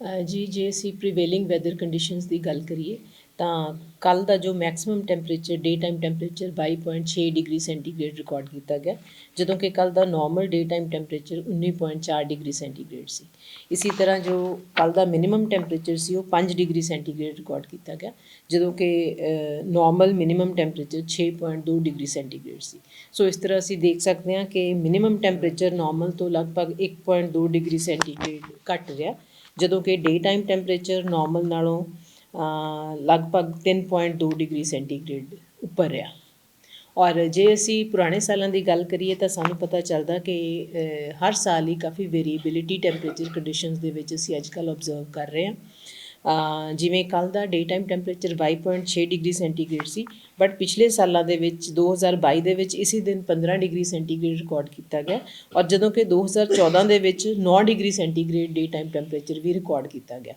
ਅ, ਜੀ ਜੇ ਅਸੀਂ ਪ੍ਰੀਵੇਲਿੰਗ ਵੈਦਰ ਕੰਡੀਸ਼ਨਸ ਦੀ ਗੱਲ ਕਰੀਏ ਤਾਂ ਕੱਲ ਦਾ ਜੋ maximum temperature day time temperature 22.6 degree centigrade record ਕੀਤਾ ਗਿਆ ਜਦੋਂ ਕਿ ਕੱਲ ਦਾ normal day time temperature 19.4 degree centigrade ਸੀ। ਇਸੇ ਤਰ੍ਹਾਂ ਜੋ ਕੱਲ ਦਾ ਮਿਨੀਮਮ ਟੈਂਪਰੇਚਰ ਸੀ ਉਹ 5 ਡਿਗਰੀ ਸੈਂਟੀਗ੍ਰੇਡ ਰਿਕਾਰਡ ਕੀਤਾ ਗਿਆ ਜਦੋਂ ਕਿ normal minimum temperature 6.2 degree centigrade ਸੀ। ਸੋ ਇਸ ਤਰ੍ਹਾਂ ਅਸੀਂ ਦੇਖ ਸਕਦੇ ਹਾਂ ਕਿ ਮਿਨੀਮਮ ਟੈਂਪਰੇਚਰ ਨਾਰਮਲ ਤੋਂ ਲਗਭਗ 1.2 ਡਿਗਰੀ ਸੈਂਟੀਗ੍ਰੇਡ ਘੱਟ ਰਿਹਾ। ਜਦੋਂ ਕਿ ਡੇ ਟਾਈਮ ਟੈਂਪਰੇਚਰ ਨੋਰਮਲ ਨਾਲੋਂ ਅ, ਲਗਭਗ 3.2 ਡਿਗਰੀ ਸੈਂਟੀਗ੍ਰੇਡ ਉੱਪਰ ਰਿਹਾ। ਔਰ ਜੇ ਅਸੀਂ ਪੁਰਾਣੇ ਸਾਲਾਂ ਦੀ ਗੱਲ ਕਰੀਏ ਤਾਂ ਸਾਨੂੰ ਪਤਾ ਚੱਲਦਾ ਕਿ ਹਰ ਸਾਲ ਹੀ ਕਾਫੀ ਵੇਰੀਏਬਿਲਿਟੀ ਟੈਂਪਰੇਚਰ ਕੰਡੀਸ਼ਨਸ ਦੇ ਵਿੱਚ ਅਸੀਂ ਅੱਜਕੱਲ ਆਬਜ਼ਰਵ ਕਰ ਰਹੇ ਹਾਂ। ਜਿਵੇਂ ਕੱਲ ਦਾ day time temperature 22.6 degree centigrade C but ਪਿਛਲੇ ਸਾਲਾਂ ਦੇ ਵਿੱਚ 2022 ਦੇ ਵਿੱਚ ਇਸੇ ਦਿਨ 15 ਡਿਗਰੀ ਸੈਂਟੀਗ੍ਰੇਡ ਰਿਕਾਰਡ ਕੀਤਾ ਗਿਆ ਔਰ ਜਦੋਂ ਕਿ 2014 ਦੇ ਵਿੱਚ 9 degree centigrade day time temperature ਵੀ ਰਿਕਾਰਡ ਕੀਤਾ ਗਿਆ।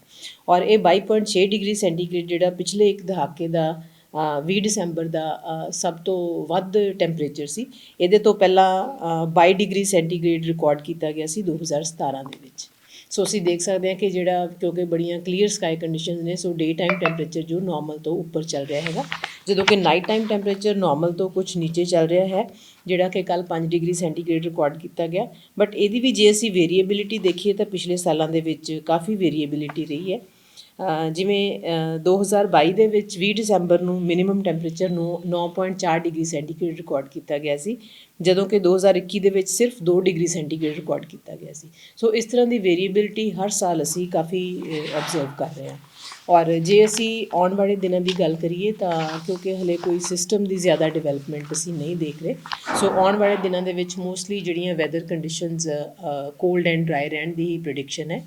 ਔਰ ਇਹ 22.6 ਡਿਗਰੀ ਸੈਂਟੀਗ੍ਰੇਡ ਜਿਹੜਾ ਪਿਛਲੇ ਇੱਕ ਦਹਾਕੇ ਦਾ ਅ, 20 ਦਸੰਬਰ ਦਾ ਸਭ ਤੋਂ ਵੱਧ ਟੈਂਪਰੇਚਰ ਸੀ ਇਹਦੇ ਤੋਂ ਪਹਿਲਾਂ ਅ, 22 ਡਿਗਰੀ ਸੈਂਟੀਗ੍ਰੇਡ ਰਿਕਾਰਡ ਕੀਤਾ ਗਿਆ ਸੀ 2017 ਦੇ ਵਿੱਚ। ਸੋ ਅਸੀਂ ਦੇਖ ਸਕਦੇ ਹਾਂ ਕਿ ਜਿਹੜਾ ਕਿਉਂਕਿ ਬੜੀਆਂ ਕਲੀਅਰ ਸਕਾਈ ਕੰਡੀਸ਼ਨਸ ਨੇ ਸੋ ਡੇ ਟਾਈਮ ਟੈਂਪਰੇਚਰ ਜੋ ਨਾਰਮਲ ਤੋਂ ਉੱਪਰ ਚੱਲ ਰਿਹਾ ਹੈਗਾ। ਜਦੋਂ ਕਿ ਨਾਈਟ ਟਾਈਮ ਟੈਂਪਰੇਚਰ ਨਾਰਮਲ ਤੋਂ ਕੁਝ ਨੀਚੇ ਚੱਲ ਰਿਹਾ ਹੈ, ਜਿਹੜਾ ਕਿ ਕੱਲ 5 ਡਿਗਰੀ ਸੈਂਟੀਗ੍ਰੇਡ ਰਿਕਾਰਡ ਕੀਤਾ ਗਿਆ। ਬਟ ਇਹਦੀ ਵੀ ਜੇ ਅਸੀਂ ਵੇਰੀਏਬਿਲਿਟੀ ਦੇਖੀਏ ਤਾਂ ਪਿਛਲੇ ਸਾਲਾਂ ਦੇ ਵਿੱਚ ਕਾਫੀ ਵੇਰੀਏਬਿਲਿਟੀ ਰਹੀ ਹੈ। ਜਿਵੇਂ ਅ, 2022 ਦੇ ਵਿੱਚ 20 ਦਸੰਬਰ ਨੂੰ ਮਿਨੀਮਮ ਟੈਂਪਰੇਚਰ ਨੂੰ 9.4 ਡਿਗਰੀ ਸੈਂਟੀਗ੍ਰੇਡ ਰਿਕਾਰਡ ਕੀਤਾ ਗਿਆ ਸੀ ਜਦੋਂ ਕਿ 2021 ਦੇ ਵਿੱਚ ਸਿਰਫ 2 ਡਿਗਰੀ ਸੈਂਟੀਗ੍ਰੇਡ ਰਿਕਾਰਡ ਕੀਤਾ ਗਿਆ ਸੀ। ਸੋ ਇਸ ਤਰ੍ਹਾਂ ਦੀ ਵੇਰੀਏਬਿਲਿਟੀ ਹਰ ਸਾਲ ਅਸੀਂ ਕਾਫੀ ਆਬਜ਼ਰਵ ਕਰ ਰਹੇ ਹਾਂ। ਔਰ ਜੇ ਅਸੀਂ ਆਉਣ ਵਾਲੇ ਦਿਨਾਂ ਦੀ ਗੱਲ ਕਰੀਏ ਤਾਂ ਕਿਉਂਕਿ ਹਲੇ ਕੋਈ ਸਿਸਟਮ ਦੀ ਜ਼ਿਆਦਾ ਡਿਵੈਲਪਮੈਂਟ ਅਸੀਂ ਨਹੀਂ ਦੇਖ ਰਹੇ। ਸੋ ਆਉਣ ਵਾਲੇ ਦਿਨਾਂ ਦੇ ਵਿੱਚ ਮੋਸਟਲੀ ਜਿਹੜੀਆਂ weather conditions cold and dry ਰਹਿਣ ਦੀ ਹੀ ਪ੍ਰੈਡਿਕਸ਼ਨ ਹੈ।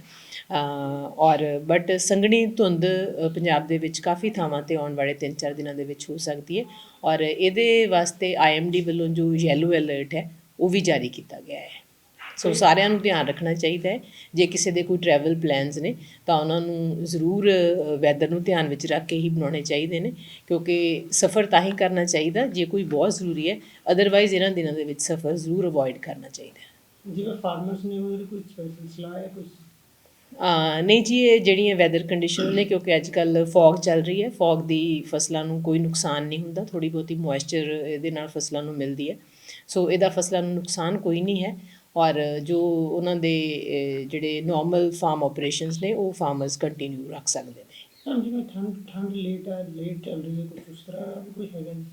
ਔਰ ਬਟ ਸੰਘਣੀ ਧੁੰਦ ਪੰਜਾਬ ਦੇ ਵਿੱਚ ਕਾਫੀ ਥਾਵਾਂ ਤੇ ਆਉਣ ਵਾਲੇ 3-4 ਦਿਨਾਂ ਦੇ ਵਿੱਚ ਹੋ ਸਕਦੀ ਹੈ। ਔਰ ਇਹਦੇ ਵਾਸਤੇ ਆਈਐਮਡੀ ਵੱਲੋਂ ਜੋ ਯੈਲੋ ਅਲਰਟ ਹੈ, ਉਹ ਵੀ ਜਾਰੀ ਕੀਤਾ ਗਿਆ ਹੈ। ਸੋ ਸਾਰਿਆਂ ਨੂੰ ਧਿਆਨ ਰੱਖਣਾ ਚਾਹੀਦਾ ਹੈ। ਜੇ ਕਿਸੇ ਦੇ ਕੋਈ ਟਰੈਵਲ ਪਲਾਨਸ ਨੇ, ਤਾਂ ਉਹਨਾਂ ਨੂੰ ਜ਼ਰੂਰ ਵੈਦਰ ਨੂੰ ਧਿਆਨ ਵਿੱਚ ਰੱਖ ਕੇ ਹੀ ਬਣਾਉਣੇ ਚਾਹੀਦੇ ਨੇ, ਕਿਉਂਕਿ ਸਫ਼ਰ ਤਾਂ ਹੀ ਕਰਨਾ ਚਾਹੀਦਾ, ਜੇ ਕੋਈ ਬਹੁਤ ਜ਼ਰੂਰੀ ਹੈ ਅਦਰਵਾਈਜ਼ ਇਹਨਾਂ ਦਿਨਾਂ ਦੇ ਵਿੱਚ ਸਫ਼ਰ ਜ਼ਰੂਰ ਅਵੋਇਡ ਕਰਨਾ ਚਾਹੀਦਾ ਜਿਵੇਂ ਫਾਰਮਰਸ ਨੇ ਉਹਦੇ ਕੋਈ ਸਪੈਸ਼ਲ ਸਲਾਹ ਹੈ ਕੁਝ ਨਹੀਂ ਜੀ ਇਹ ਜਿਹੜੀਆਂ ਵੈਦਰ ਕੰਡੀਸ਼ਨ ਨੇ ਕਿਉਂਕਿ ਅੱਜ ਕੱਲ ਫੌਗ ਚੱਲ ਰਹੀ ਹੈ ਫੌਗ ਦੀ ਫਸਲਾਂ ਨੂੰ ਕੋਈ ਨੁਕਸਾਨ ਨਹੀਂ ਹੁੰਦਾ ਥੋੜੀ ਬਹੁਤੀ ਮੋਇਸਚਰ ਇਹਦੇ ਨਾਲ ਫਸਲਾਂ ਨੂੰ ਮਿਲਦੀ ਹੈ। ਸੋ ਇਹਦਾ ਫਸਲਾਂ ਨੂੰ ਨੁਕਸਾਨ ਕੋਈ ਨਹੀਂ ਹੈ ਔਰ ਜੋ ਉਹਨਾਂ ਦੇ ਜਿਹੜੇ ਨਾਰਮਲ ਫਾਰਮ ਆਪਰੇਸ਼ਨਸ ਨੇ ਉਹ ਫਾਰਮਰਸ ਕੰਟੀਨਿਊ ਰੱਖ ਸਕਦੇ ਨੇ। ਹਾਂ ਜਿਵੇਂ ਠੰਡ ਠੰਡ ਲੇਟ ਹੈ ਲੇਟ ਚੱਲ ਰਹੀ ਹੈ ਕੁਝ ਉਸ ਤਰ੍ਹਾਂ ਵੀ ਕੋਈ ਹੈਗਾ ਨਹੀਂ।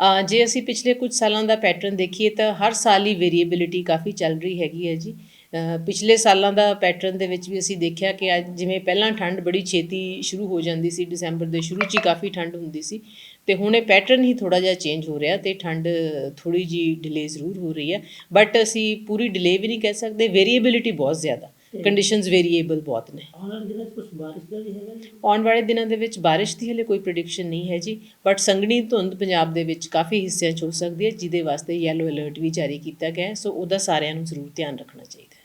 ਅ, ਜੇ ਅਸੀਂ ਪਿਛਲੇ ਕੁਝ ਸਾਲਾਂ ਦਾ ਪੈਟਰਨ ਦੇਖੀਏ ਤਾਂ ਹਰ ਸਾਲ ਹੀ ਵੇਰੀਏਬਿਲਿਟੀ ਕਾਫੀ ਚੱਲ ਰਹੀ ਹੈਗੀ ਹੈ ਜੀ। ਪਿਛਲੇ ਸਾਲਾਂ ਦਾ ਪੈਟਰਨ ਦੇ ਵਿੱਚ ਵੀ ਅਸੀਂ ਦੇਖਿਆ ਕਿ ਅੱਜ ਜਿਵੇਂ ਪਹਿਲਾਂ ਠੰਡ ਬੜੀ ਛੇਤੀ ਸ਼ੁਰੂ ਹੋ ਜਾਂਦੀ ਸੀ ਦਸੰਬਰ ਦੇ ਸ਼ੁਰੂ 'ਚ ਹੀ ਕਾਫੀ ਠੰਡ ਹੁੰਦੀ ਸੀ ਤੇ ਹੁਣ ਇਹ ਪੈਟਰਨ ਹੀ ਥੋੜਾ ਜਿਹਾ ਚੇਂਜ ਹੋ ਰਿਹਾ ਤੇ ਠੰਡ ਥੋੜੀ ਜੀ ਡਿਲੇ ਜ਼ਰੂਰ ਹੋ ਰਹੀ ਹੈ। ਬਟ ਅਸੀਂ ਪੂਰੀ ਡਿਲੇ ਵੀ ਨਹੀਂ ਕਹਿ ਸਕਦੇ ਵੇਰੀਏਬਿਲਿਟੀ ਬਹੁਤ ਜ਼ਿਆਦਾ ਕੰਡੀਸ਼ਨਸ ਵੇਰੀਏਬਲ ਬਹੁਤ ਨੇ। ਆਉਣ ਵਾਲੇ ਦਿਨਾਂ 'ਚ ਕੁਝ ਬਾਰਿਸ਼ ਦਾ ਵੀ ਹੈਗਾ ਜੀ? ਆਉਣ ਵਾਲੇ ਦਿਨਾਂ ਦੇ ਵਿੱਚ ਬਾਰਿਸ਼ ਦੀ ਹਲੇ ਕੋਈ ਪ੍ਰੈਡਿਕਸ਼ਨ ਨਹੀਂ ਹੈ ਜੀ ਬਟ ਸੰਘਣੀ ਧੁੰਦ ਪੰਜਾਬ ਦੇ ਵਿੱਚ ਕਾਫੀ ਹਿੱਸਿਆਂ 'ਚ ਹੋ ਸਕਦੀ ਹੈ ਜਿਹਦੇ ਵਾਸਤੇ ਯੈਲੋ ਅਲਰਟ ਵੀ ਜਾਰੀ ਕੀਤਾ ਗਿਆ ਹੈ ਸੋ ਉਹਦਾ ਸਾਰਿਆਂ ਨੂੰ ਜ਼ਰੂਰ ਧਿਆਨ ਰੱਖਣਾ ਚਾਹੀਦਾ ਹੈ।